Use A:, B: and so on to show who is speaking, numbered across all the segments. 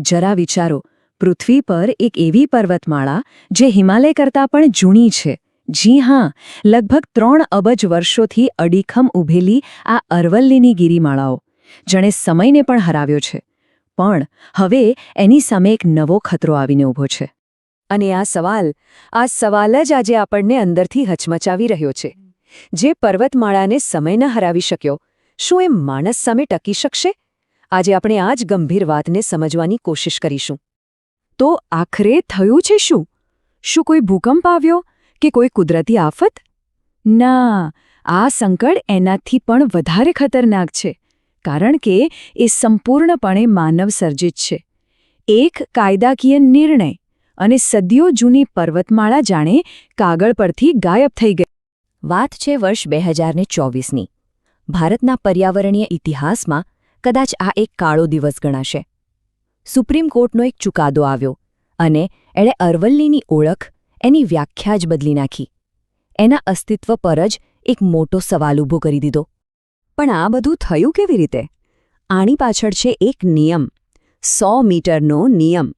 A: જરા વિચારો, પૃથ્વી પર એક એવી પર્વતમાળા જે હિમાલય કરતાં પણ જૂની છે. જી હા, લગભગ ત્રણ અબજ વર્ષોથી અડીખમ ઊભેલી આ અરવલ્લીની ગિરિમાળાઓ. જેણે સમયને પણ હરાવ્યો છે. પણ હવે એની સામે એક નવો ખતરો આવીને ઊભો છે. અને આ સવાલ આ સવાલ જ આજે આપણને અંદરથી હચમચાવી રહ્યો છે. જે પર્વતમાળાને સમય ન હરાવી શક્યો, શું એ માણસ સામે ટકી શકશે? આજે આપણે આ જ ગંભીર વાતને સમજવાની કોશિશ કરીશું. તો આખરે થયું છે શું? શું કોઈ ભૂકંપ આવ્યો કે કોઈ કુદરતી આફત? ના, આ સંકટ એનાથી પણ વધારે ખતરનાક છે, કારણ કે એ સંપૂર્ણપણે માનવ સર્જિત છે. એક કાયદાકીય નિર્ણય અને સદીઓ જૂની પર્વતમાળા જાણે કાગળ પરથી ગાયબ થઈ ગઈ. વાત છે વર્ષ બે હજારને ચોવીસની. ભારતના પર્યાવરણીય ઇતિહાસમાં કદાચ આ એક કાળો દિવસ ગણાશે. સુપ્રીમ કોર્ટનો એક ચુકાદો આવ્યો અને એણે અરવલ્લીની ઓળખ એની વ્યાખ્યા જ બદલી નાખી. એના અસ્તિત્વ પર જ એક મોટો સવાલ ઊભો કરી દીધો. પણ આ બધું થયું કેવી રીતે? આની પાછળ છે એક નિયમ. સો મીટરનો નિયમ.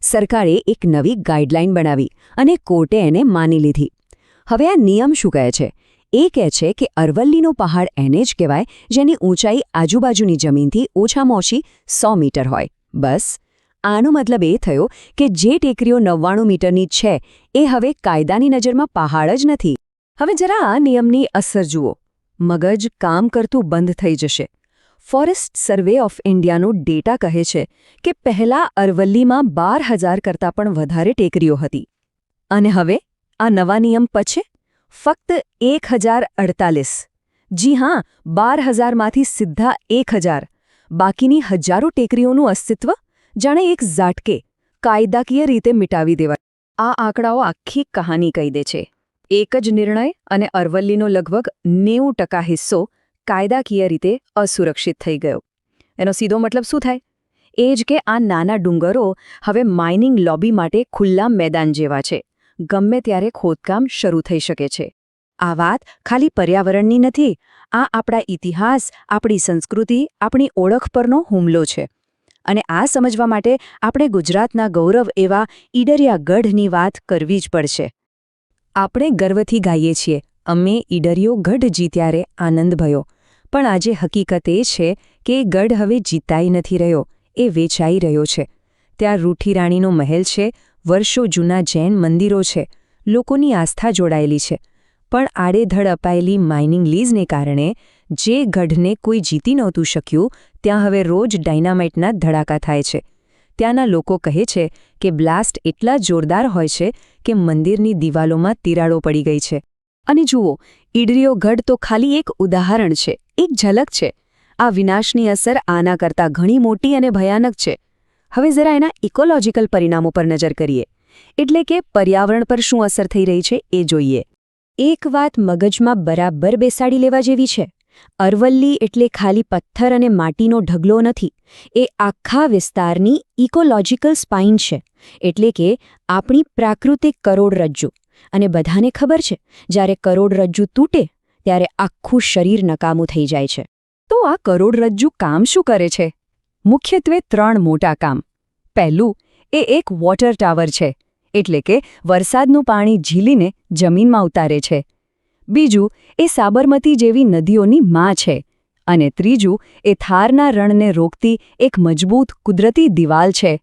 A: સરકારે એક નવી ગાઈડલાઇન બનાવી અને કોર્ટે એને માની લીધી. હવે આ નિયમ શું કહે છે? એ કહે છે કે અરવલ્લીનો પહાડ એને જ કહેવાય, જેની ઊંચાઈ આજુબાજુની જમીનથી ઓછામાં ઓછી સો મીટર હોય. બસ, આનો મતલબ એ થયો કે જે ટેકરીઓ નવ્વાણું મીટરની છે, એ હવે કાયદાની નજરમાં પહાડ જ નથી. હવે જરા આ નિયમની અસર જુઓ. મગજ કામ કરતું બંધ થઈ જશે. ફોરેસ્ટ સર્વે ઓફ ઇન્ડિયાનો ડેટા કહે છે કે પહેલા અરવલ્લીમાં બાર હજાર કરતાં પણ વધારે ટેકરીઓ હતી. અને હવે આ નવા નિયમ પછી? ફક્ત એક હજાર અડતાલીસ. જી હા, બાર હજારમાંથી સીધા એક હજાર. બાકીની હજારો ટેકરીઓનું અસ્તિત્વ જાણે એક ઝાટકે કાયદાકીય રીતે મિટાવી દેવાય આ આંકડાઓ આખી કહાની કહી દે છે. એક જ નિર્ણય અને અરવલ્લીનો લગભગ નેવું ટકા હિસ્સો કાયદાકીય રીતે અસુરક્ષિત થઈ ગયો. એનો સીધો મતલબ શું થાય? એ જ કે આ નાના ડુંગરો હવે માઇનિંગ લોબી માટે ખુલ્લા મેદાન જેવા છે. ગમે ત્યારે ખોદકામ શરૂ થઈ શકે છે. આ વાત ખાલી પર્યાવરણની નથી, આ આપણા ઇતિહાસ, આપણી સંસ્કૃતિ, આપણી ઓળખ પરનો હુમલો છે. અને આ સમજવા માટે આપણે ગુજરાતના ગૌરવ એવા ઈડરિયા ગઢની વાત કરવી જ પડશે. આપણે ગર્વથી ગાઈએ છીએ, અમે ઈડરિયો ગઢ જીત્યારે આનંદ ભયો. પણ આજે હકીકત એ છે કે ગઢ હવે જીતાઈ નથી રહ્યો, એ વેચાઈ રહ્યો છે. ત્યાં રૂઠી રાણીનો મહેલ છે વર્ષો જૂના જૈન મંદિરો છે, લોકોની આસ્થા જોડાયેલી છે. પણ આડેધડ અપાયેલી માઇનિંગ લીઝને કારણે જે ગઢને કોઈ જીતી નહોતું શક્યું, ત્યાં હવે રોજ ડાયનામાઇટના ધડાકા થાય છે. ત્યાંના લોકો કહે છે કે બ્લાસ્ટ એટલા જોરદાર હોય છે કે મંદિરની દિવાલોમાં તિરાડો પડી ગઈ છે. અને જુઓ, ઈડરીઓ ગઢ તો ખાલી એક ઉદાહરણ છે, એક ઝલક છે. આ વિનાશની અસર આના કરતાં ઘણી મોટી અને ભયાનક છે. હવે જરા એના ઇકોલોજીકલ પરિણામો પર નજર કરીએ. એટલે કે પર્યાવરણ પર શું અસર થઈ રહી છે એ જોઈએ. એક વાત મગજમાં બરાબર બેસાડી લેવા જેવી છે. અરવલ્લી એટલે ખાલી પથ્થર અને માટીનો ઢગલો નથી. એ આખા વિસ્તારની ઇકોલોજીકલ સ્પાઇન છે. એટલે કે આપણી પ્રાકૃતિક કરોડરજ્જુ અને બધાને ખબર છે, જ્યારે કરોડરજ્જુ તૂટે, ત્યારે આખું શરીર નકામું થઈ જાય છે. તો આ કરોડરજ્જુ કામ શું કરે છે? મુખ્યત્વે ત્રણ મોટા કામ. પહેલું, એ એક વોટર ટાવર છે, એટલે કે વરસાદનું પાણી ઝીલીને જમીનમાં ઉતારે છે. બીજું, એ સાબરમતી જેવી નદીઓની માં છે. અને ત્રીજું, એ થારના રણને રોકતી એક મજબૂત કુદરતી દિવાલ છે.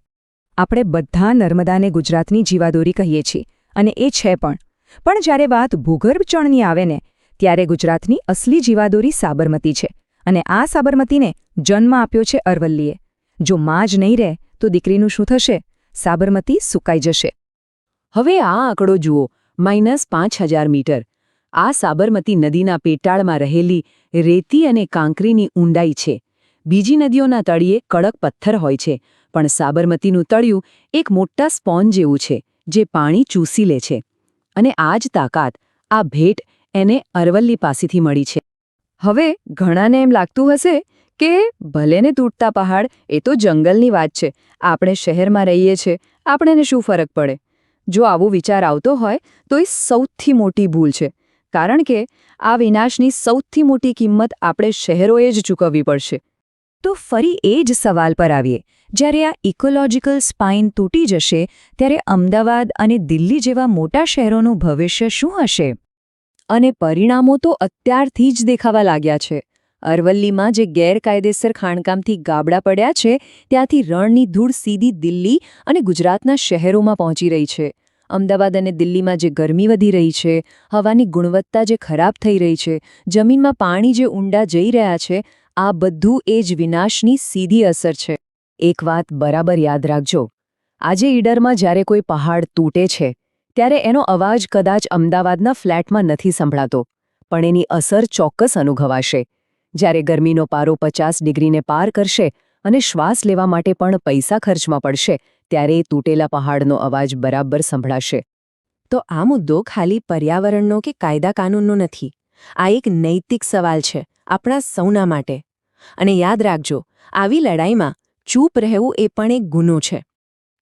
A: આપણે બધા નર્મદાને ગુજરાતની જીવાદોરી કહીએ છીએ, અને એ છે પણ. પણ જ્યારે વાત ભૂગર્ભ ચણની આવે ને, ત્યારે ગુજરાતની અસલી જીવાદોરી સાબરમતી છે. અને આ સાબરમતીને જન્મ આપ્યો છે અરવલ્લીએ. જો માં જ નહીં રહે તો દીકરીનું શું થશે? સાબરમતી સુકાઈ જશે. હવે આ આંકડો જુઓ માઇનસ પાંચ હજાર મીટર. આ સાબરમતી નદીના પેટાળમાં રહેલી રેતી અને કાંકરીની ઊંડાઈ છે. બીજી નદીઓના તળિયે કડક પથ્થર હોય છે પણ સાબરમતીનું તળિયું એક મોટા સ્પોન જેવું છે જે પાણી ચૂસી લે છે. અને આ જ તાકાત આ ભેટ એને અરવલ્લી પાસેથી મળી છે. હવે ઘણાને એમ લાગતું હશે કે ભલેને તૂટતા પહાડ, એ તો જંગલની વાત છે. આપણે શહેરમાં રહીએ છીએ આપણને શું ફરક પડે? જો આવો વિચાર આવતો હોય, તો એ સૌથી મોટી ભૂલ છે. કારણ કે આ વિનાશની સૌથી મોટી કિંમત આપણે શહેરોએ જ ચૂકવવી પડશે. તો ફરી એ જ સવાલ પર આવીએ. જ્યારે આ ઇકોલોજીકલ સ્પાઇન તૂટી જશે, ત્યારે અમદાવાદ અને દિલ્હી જેવા મોટા શહેરોનું ભવિષ્ય શું હશે? અને પરિણામો તો અત્યારથી જ દેખાવા લાગ્યા છે. અરવલ્લીમાં જે ગેરકાયદેસર ખાણકામથી ગાબડા પડ્યા છે, ત્યાંથી રણની ધૂળ સીધી દિલ્હી અને ગુજરાતના શહેરોમાં પહોંચી રહી છે. અમદાવાદ અને દિલ્હીમાં જે ગરમી વધી રહી છે, હવાની ગુણવત્તા જે ખરાબ થઈ રહી છે, જમીનમાં પાણી જે ઊંડા જઈ રહ્યા છે, આ બધું એ જ વિનાશની સીધી અસર છે. એક વાત બરાબર યાદ રાખજો. આજે ઈડરમાં જ્યારે કોઈ પહાડ તૂટે છે, ત્યારે એનો અવાજ કદાચ અમદાવાદના ફ્લેટમાં નથી સંભળાતો, પણ એની અસર ચોક્કસ અનુભવાશે. જ્યારે ગરમીનો પારો પચાસ ડિગ્રીને પાર કરશે અને શ્વાસ લેવા માટે પણ પૈસા ખર્ચમાં પડશે, ત્યારે એ તૂટેલા પહાડનો અવાજ બરાબર સંભળાશે. તો આ મુદ્દો ખાલી પર્યાવરણનો કે કાયદા કાનૂનનો નથી. આ એક નૈતિક સવાલ છે આપણા સૌના માટે. અને યાદ રાખજો, આવી લડાઈમાં ચૂપ રહેવું એ પણ એક ગુનો છે.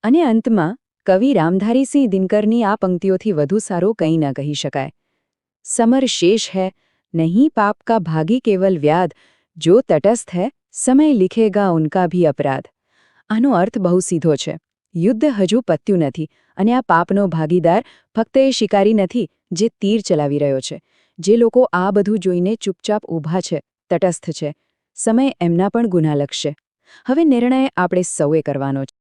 A: અને અંતમાં, કવિ રામધારીસિંહ દિનકરની આ પંક્તિઓથી વધુ સારું કંઈ ન કહી શકાય. સમર શેષ હૈ નહીં પાપ કા ભાગી કેવલ व्याध જો તટસ્થ હૈ સમય લિખેગા ઉનકા ભી અપરાધ આનો અર્થ બહુ સીધો છે. યુદ્ધ હજુ પત્યું નથી અને આ પાપનો ભાગીદાર ફક્ત એ શિકારી નથી જે તીર ચલાવી રહ્યો છે. જે લોકો આ બધું જોઈને ચૂપચાપ ઊભા છે, તટસ્થ છે. સમય એમના પણ ગુના લખશે હવે નિર્ણય આપણે સૌએ કરવાનો છે.